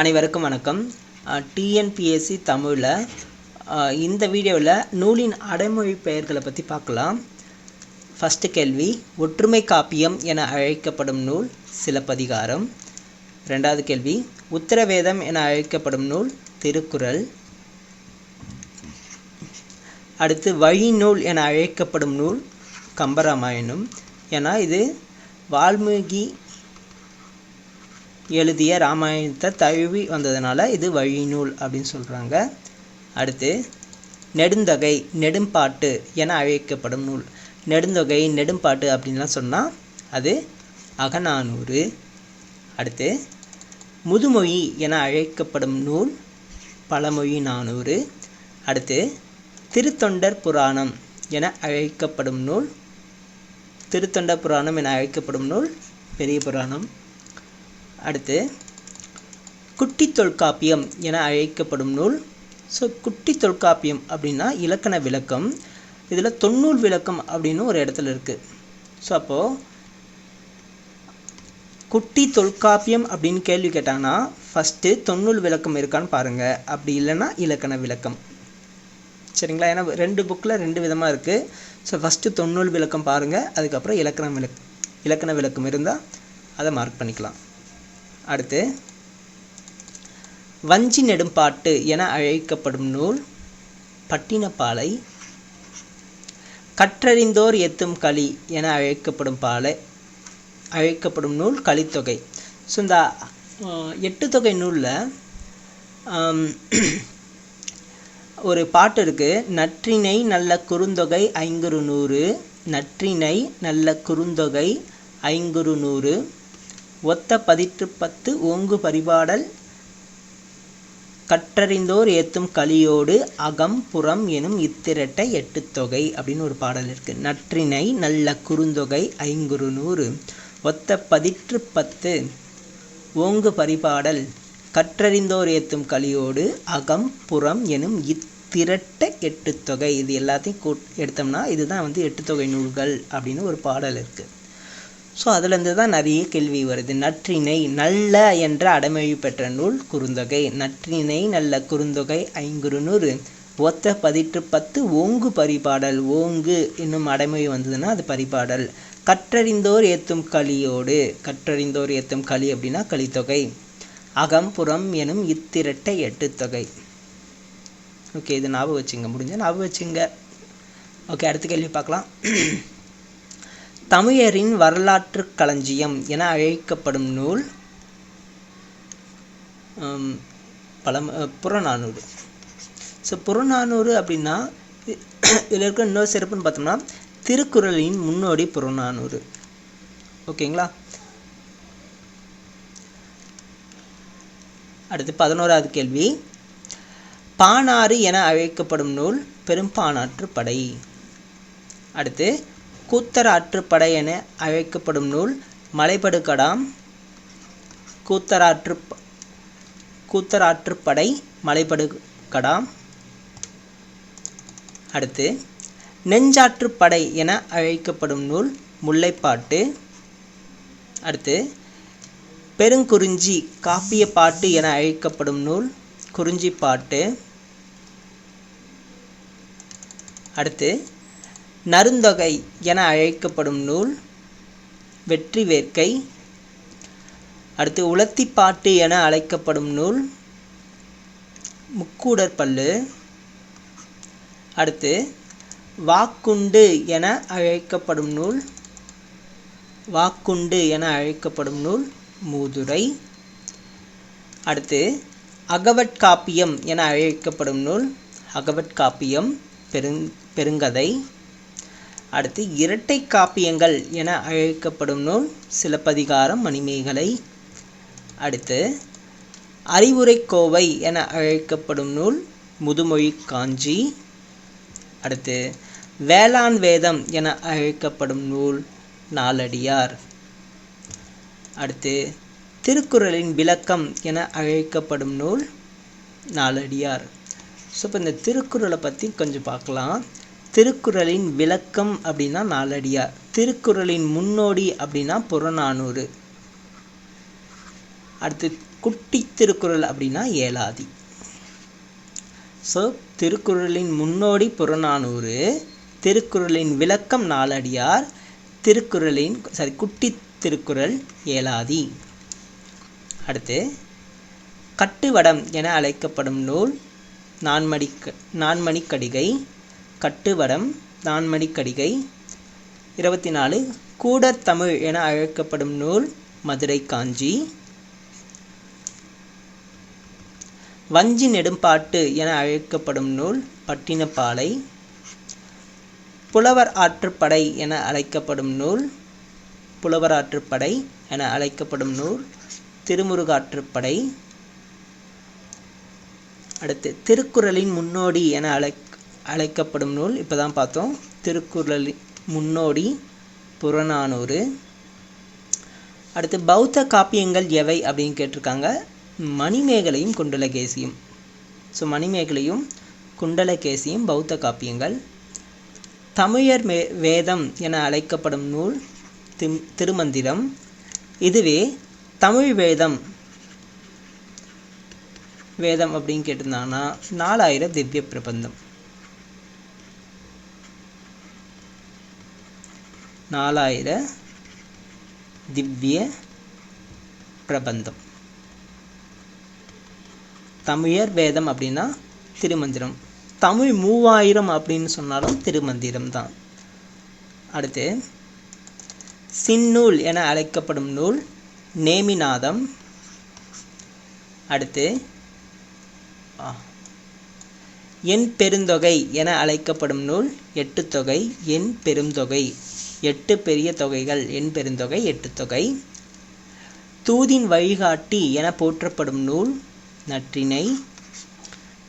அனைவருக்கும் வணக்கம். டிஎன்பிஎஸ்சி தமிழில் இந்த வீடியோவில் நூலின் அடைமொழி பெயர்களை பற்றி பார்க்கலாம். ஃபஸ்ட்டு கேள்வி ஒற்றுமை காப்பியம் என அழைக்கப்படும் நூல் சிலப்பதிகாரம். ரெண்டாவது கேள்வி உத்தரவேதம் என அழைக்கப்படும் நூல் திருக்குறள். அடுத்து வழிநூல் என அழைக்கப்படும் நூல் கம்பராமாயணம். ஏன்னா இது வால்மீகி எழுதிய ராமாயணத்தை தழுவி வந்ததுனால இது வழிநூல் அப்படின்னு சொல்கிறாங்க அடுத்து நெடுந்தொகை நெடும்பாட்டு என அழைக்கப்படும் நூல். நெடுந்தொகை நெடும்பாட்டு அப்படின்லாம் சொன்னால் அது அகநானூறு. அடுத்து முதுமொழி என அழைக்கப்படும் நூல் பழமொழி நானூறு. அடுத்து திருத்தொண்டர் புராணம் என அழைக்கப்படும் நூல் திருத்தொண்டர் புராணம் என அழைக்கப்படும் நூல் பெரிய புராணம். அடுத்து குட்டி தொல்காப்பியம் என அழைக்கப்படும் நூல். ஸோ குட்டி தொல்காப்பியம் அப்படின்னா இலக்கண விளக்கம். இதில் தொன்னூல் விளக்கம் அப்படின்னு ஒரு இடத்துல இருக்குது ஸோ அப்போது குட்டி தொல்காப்பியம் அப்படின்னு கேள்வி கேட்டாங்கன்னா ஃபஸ்ட்டு தொன்னூல் விளக்கம் இருக்கான்னு பாருங்கள் அப்படி இல்லைன்னா இலக்கண விளக்கம். சரிங்களா? ஏன்னா ரெண்டு புக்கில் ரெண்டு விதமாக இருக்குது ஸோ ஃபஸ்ட்டு தொன்னூல் விளக்கம் பாருங்கள் அதுக்கப்புறம் இலக்கண விளக் இலக்கண விளக்கம் இருந்தால் அதை மார்க் பண்ணிக்கலாம். அடுத்து வஞ்சி நெடும்பாட்டு என அழைக்கப்படும் நூல் பட்டினப்பாலை கற்றறிந்தோர் எத்தும் களி என அழைக்கப்படும் பாலை அழைக்கப்படும் நூல் கலித்தொகை ஸோ இந்த எட்டு தொகை நூலில் ஒரு பாட்டு இருக்குது நற்றினை நல்ல குறுந்தொகை ஐங்குறு நூறு நற்றினை நல்ல குறுந்தொகை ஐங்குறு நூறு ஒத்த பதிற்று பத்து ஓங்கு பரிபாடல் கற்றறிந்தோர் ஏத்தும் களியோடு அகம் புறம் எனும் இத்திரட்ட எட்டு தொகை அப்படின்னு ஒரு பாடல் இருக்குது நற்றினை நல்ல குறுந்தொகை ஐங்குறு நூறு. ஒத்த பதிற்று பத்து ஓங்கு பரிபாடல் கற்றறிந்தோர் ஏத்தும் களியோடு அகம் புறம் எனும் இத்திரட்ட எட்டு தொகை. இது எல்லாத்தையும் கூட் எடுத்தோம்னா இதுதான் வந்து எட்டு தொகை நூல்கள் அப்படின்னு ஒரு பாடல் இருக்குது ஸோ அதுலேருந்து தான் நிறைய கேள்வி வருது. நற்றினை நல்ல என்ற அடைமொழி பெற்ற நூல் குறுந்தொகை. நற்றினை நல்ல குறுந்தொகை ஐங்குறு நூறு ஒத்த பதிற்று பத்து ஓங்கு பரிபாடல். ஓங்கு என்னும் அடைமொழி வந்ததுன்னா அது பரிபாடல். கற்றறிந்தோர் ஏத்தும் களியோடு. கற்றறிந்தோர் ஏத்தும் களி அப்படின்னா களித்தொகை. அகம்புறம் எனும் இத்திரட்டை எட்டுத்தொகை. ஓகே இது ஞாபகம் வச்சுங்க. முடிஞ்ச ஞாபகம் வச்சுங்க. ஓகே அடுத்த கேள்வி பார்க்கலாம். தமிழரின் வரலாற்று களஞ்சியம் என அழைக்கப்படும் நூல் பழம் புறநானூறு. ஸோ புறநானூறு அப்படின்னா இதில் இருக்கிற இன்னொரு சிறப்புன்னு பார்த்தோம்னா திருக்குறளின் முன்னோடி புறநானூறு. ஓகேங்களா? அடுத்து பதினோராவது கேள்வி. பானாறு என அழைக்கப்படும் நூல் பெரும்பானாற்று படை. அடுத்து கூத்தராற்றுப்படை என அழைக்கப்படும் நூல் மலைபடுகடாம் கூத்தராற்று கூத்தராற்றுப்படை மலைபடுகடாம் அடுத்து நெஞ்சாற்றுப்படை என அழைக்கப்படும் நூல் முல்லைப்பாட்டு. அடுத்து பெருங்குறிஞ்சி காப்பிய பாட்டு என அழைக்கப்படும் நூல் குறிஞ்சிப்பாட்டு. அடுத்து நருந்தொகை என அழைக்கப்படும் நூல் வெற்றி வேர்க்கை. அடுத்து உலத்திப்பாட்டு என அழைக்கப்படும் நூல் முக்கூடற்பல்லு அடுத்து வாக்குண்டு என அழைக்கப்படும் நூல் வாக்குண்டு என அழைக்கப்படும் நூல் மூதுரை. அடுத்து அகவட்காப்பியம் என அழைக்கப்படும் நூல் அகவட்காப்பியம் பெருங் பெருங்கதை. அடுத்து இரட்டை காப்பியங்கள் என அழைக்கப்படும் நூல் சிலப்பதிகாரம் மணிமேகலை. அடுத்து அறிவுரை கோவை என அழைக்கப்படும் நூல் முதுமொழி காஞ்சி. அடுத்து வேளாண் வேதம் என அழைக்கப்படும் நூல் நாலடியார். அடுத்து திருக்குறளின் விளக்கம் என அழைக்கப்படும் நூல் நாலடியார். ஸோ இப்போ இந்த திருக்குறளை பற்றி கொஞ்சம் பார்க்கலாம். திருக்குறளின் விளக்கம் அப்படின்னா நாலடியார் திருக்குறளின் முன்னோடி அப்படின்னா புறநானூறு. அடுத்து குட்டி திருக்குறள் அப்படின்னா ஏலாதி ஸோ திருக்குறளின் முன்னோடி புறநானூறு திருக்குறளின் விளக்கம் நாலடியார் திருக்குறளின் சாரி குட்டி திருக்குறள் ஏலாதி அடுத்து கட்டுவடம் என அழைக்கப்படும் நூல் நான்மடி நான்மணிக்கடிகை கட்டுவடம் தான்மணி கடிகை. இருபத்தி நாலு கூடர் தமிழ் என அழைக்கப்படும் நூல் மதுரை காஞ்சி. வஞ்சி நெடும்பாட்டு என அழைக்கப்படும் நூல் பட்டினப்பாலை. புலவர் ஆற்றுப்படை என அழைக்கப்படும் நூல் புலவர் ஆற்றுப்படை என அழைக்கப்படும் நூல் திருமுருகாற்றுப்படை அடுத்து திருக்குறளின் முன்னோடி என அழை அழைக்கப்படும் நூல் இப்போ தான் பார்த்தோம். திருக்குறள் முன்னோடி புறநானூறு. அடுத்து பௌத்த காப்பியங்கள் எவை அப்படின்னு கேட்டிருக்காங்க. மணிமேகலையும் குண்டலகேசியும். ஸோ மணிமேகலையும் குண்டலகேசியும் பௌத்த காப்பியங்கள். தமிழர் மே வேதம் என அழைக்கப்படும் நூல் திம் திருமந்திரம். இதுவே தமிழ் வேதம். வேதம் அப்படின்னு கேட்டிருந்தாங்கன்னா நாலாயிரம் திவ்ய பிரபந்தம். நாலாயிர திவ்ய பிரபந்தம். தமிழர் வேதம் அப்படின்னா திருமந்திரம். தமிழ் மூவாயிரம் அப்படின்னு சொன்னாலும் திருமந்திரம் தான். அடுத்து சின்னூல் என அழைக்கப்படும் நூல் நேமிநாதம். அடுத்து என் எண் பெருந்தொகை என அழைக்கப்படும் நூல் எட்டு தொகை எண் பெருந்தொகை. எட்டு பெரிய தொகைகள் என் பெருந்தொகை எட்டு தொகை. தூதின் வழிகாட்டி என போற்றப்படும் நூல் நற்றிணை.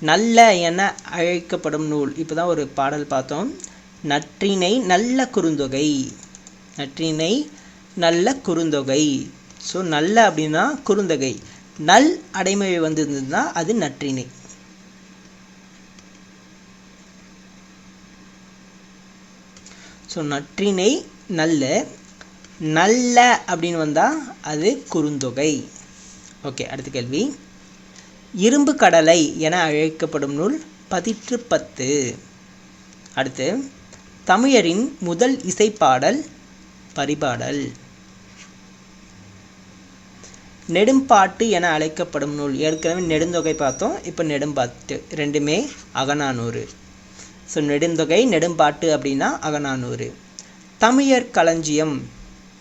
நல்ல என அழைக்கப்படும் நூல் இப்போ தான் ஒரு பாடல் பார்த்தோம். நற்றிணை நல்ல குறுந்தொகை. நற்றிணை நல்ல குறுந்தொகை. ஸோ நல்ல அப்படின்னா குறுந்தொகை. நல் அடைமொழி வந்திருந்ததுன்னா அது நற்றிணை. ஸோ நற்றினை நல்ல நல்ல அப்படின்னு வந்தால் அது குறுந்தொகை. ஓகே அடுத்த கேள்வி. இரும்பு கடலை என அழைக்கப்படும் நூல் பதிற்று பத்து. அடுத்து தமிழரின் முதல் இசைப்பாடல் பரிபாடல். நெடும்பாட்டு என அழைக்கப்படும் நூல். ஏற்கனவே நெடுந்தொகை பார்த்தோம் இப்போ நெடும்பாட்டு. ரெண்டுமே அகநானூறு. ஸோ நெடுந்தொகை நெடும்பாட்டு அப்படின்னா அகநானூறு. தமிழர் களஞ்சியம்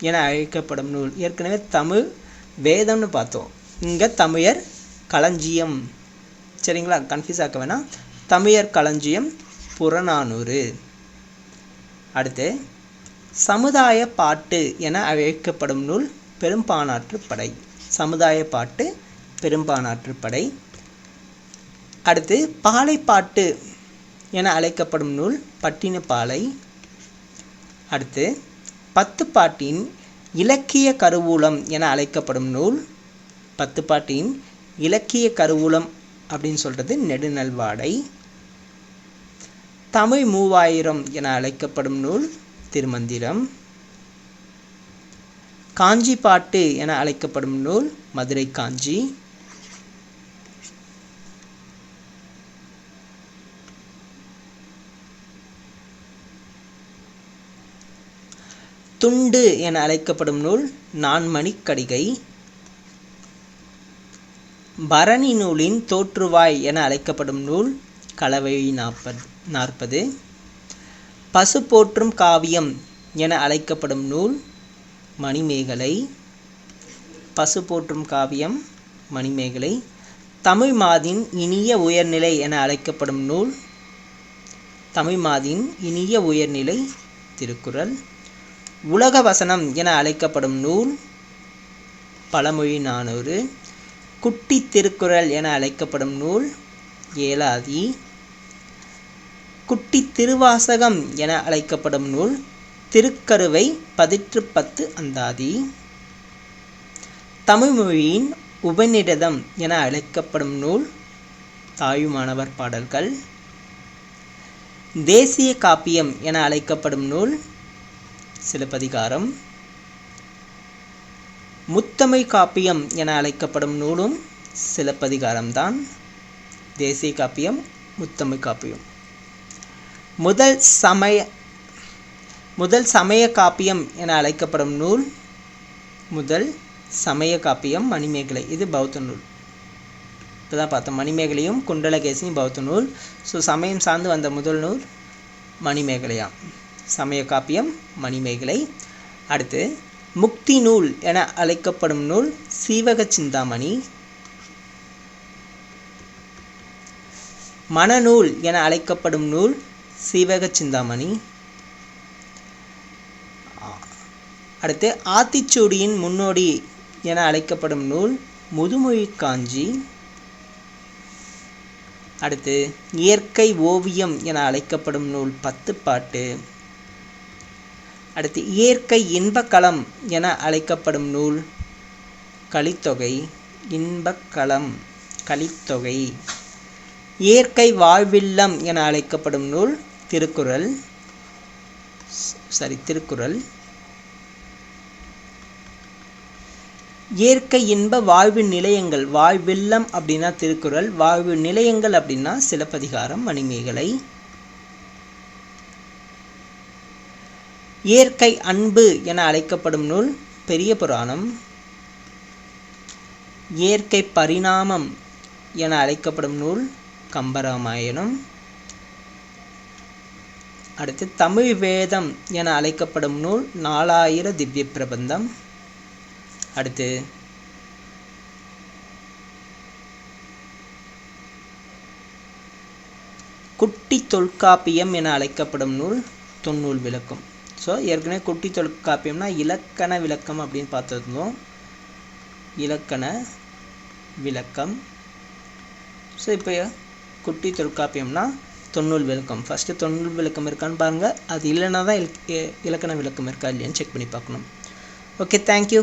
என அழைக்கப்படும் நூல். ஏற்கனவே தமிழ் வேதம்னு பார்த்தோம். இங்கே தமிழர் களஞ்சியம். சரிங்களா? கன்ஃபியூஸ் ஆக்க வேணாம். தமிழர் களஞ்சியம் புறநானூறு. அடுத்து சமுதாய பாட்டு என அழைக்கப்படும் நூல் பெரும்பானாற்று படை. சமுதாய பாட்டு பெரும்பானாற்று படை. அடுத்து பாலைப்பாட்டு என அழைக்கப்படும் நூல் பட்டினப்பாலை. அடுத்து பத்து பாட்டின் இலக்கிய கருவூலம் என அழைக்கப்படும் நூல் பத்து பாட்டின் இலக்கிய கருவூலம் அப்படின்னு சொல்கிறது நெடுநல்வாடை. தமிழ் மூவாயிரம் என அழைக்கப்படும் நூல் திருமந்திரம். காஞ்சி பாட்டு என அழைக்கப்படும் நூல் மதுரை காஞ்சி. துண்டு என அழைக்கப்படும் நூல் நான்மணி கடிகை. பரணி நூலின் தோற்றுவாய் என அழைக்கப்படும் நூல் கலவை நாற்பது நாற்பது. பசு போற்றும் காவியம் என அழைக்கப்படும் நூல் மணிமேகலை. பசு போற்றும் காவியம் மணிமேகலை. தமிழ் மாதின் இனிய உயர்நிலை என அழைக்கப்படும் நூல் தமிழ் மாதின் இனிய உயர்நிலை திருக்குறள். உலக வசனம் என அழைக்கப்படும் நூல் பழமொழி நானூறு குட்டி திருக்குறள் என அழைக்கப்படும் நூல் ஏலாதி குட்டி திருவாசகம் என அழைக்கப்படும் நூல் திருக்கருவை பதிற்று பத்து அந்தாதி தமிழ்மொழியின் உபநிடதம் என அழைக்கப்படும் நூல் தாயுமானவர் பாடல்கள் தேசிய காப்பியம் என அழைக்கப்படும் நூல் சிலப்பதிகாரம். முத்தமிழ் காப்பியம் என அழைக்கப்படும் நூலும் சிலப்பதிகாரம்தான். தேசிய காப்பியம் முத்தமிழ் காப்பியம். முதல் சமய முதல் சமய காப்பியம் என அழைக்கப்படும் நூல் முதல் சமய காப்பியம் மணிமேகலை. இது பௌத்த நூல். இப்போ தான் பார்த்தோம். மணிமேகலையும் குண்டலகேசியும் பௌத்த நூல். ஸோ சமயம் சார்ந்து வந்த முதல் நூல் மணிமேகலையாம். சமய காப்பியம் மணிமேகலை. அடுத்து முக்தி நூல் என அழைக்கப்படும் நூல் சீவக சிந்தாமணி மனநூல் என அழைக்கப்படும் நூல் சீவக சிந்தாமணி அடுத்து ஆத்திச்சூடியின் முன்னோடி என அழைக்கப்படும் நூல் முதுமொழி காஞ்சி அடுத்து இயற்கை ஓவியம் என அழைக்கப்படும் நூல் பத்துப்பாட்டு. அடுத்து இயற்கை இன்பக்களம் என அழைக்கப்படும் நூல் கலித்தொகை இன்பக்களம் கலித்தொகை. இயற்கை வாழ்வில்லம் என அழைக்கப்படும் நூல் திருக்குறள் சரி திருக்குறள். இயற்கை இன்ப வாழ்வு நிலையங்கள் வாழ்வில்லம் அப்படின்னா திருக்குறள் வாழ்வு நிலையங்கள் அப்படின்னா சிலப்பதிகாரம் மணிமேகலை இயற்கை அன்பு என அழைக்கப்படும் நூல் பெரிய புராணம். இயற்கை பரிணாமம் என அழைக்கப்படும் நூல் கம்பராமாயணம். அடுத்து தமிழ் வேதம் என அழைக்கப்படும் நூல் நாலாயிர திவ்ய பிரபந்தம். அடுத்து குட்டி தொல்காப்பியம் என அழைக்கப்படும் நூல் தொன்னூல் விளக்கம். ஸோ ஏற்கனவே குட்டி தொல்காப்பியம்னா இலக்கண விளக்கம் அப்படின்னு பார்த்துருந்தோம். இலக்கண விளக்கம். ஸோ இப்போ குட்டி தொல்காப்பியம்னா தொண்ணூல் விளக்கம். ஃபஸ்ட்டு தொண்ணூல் விளக்கம் இருக்கான்னு பாருங்கள் அது இல்லைன்னா தான் இலக்கண விளக்கம் இருக்கா இல்லையான்னு செக் பண்ணி பார்க்கணும். Okay thank you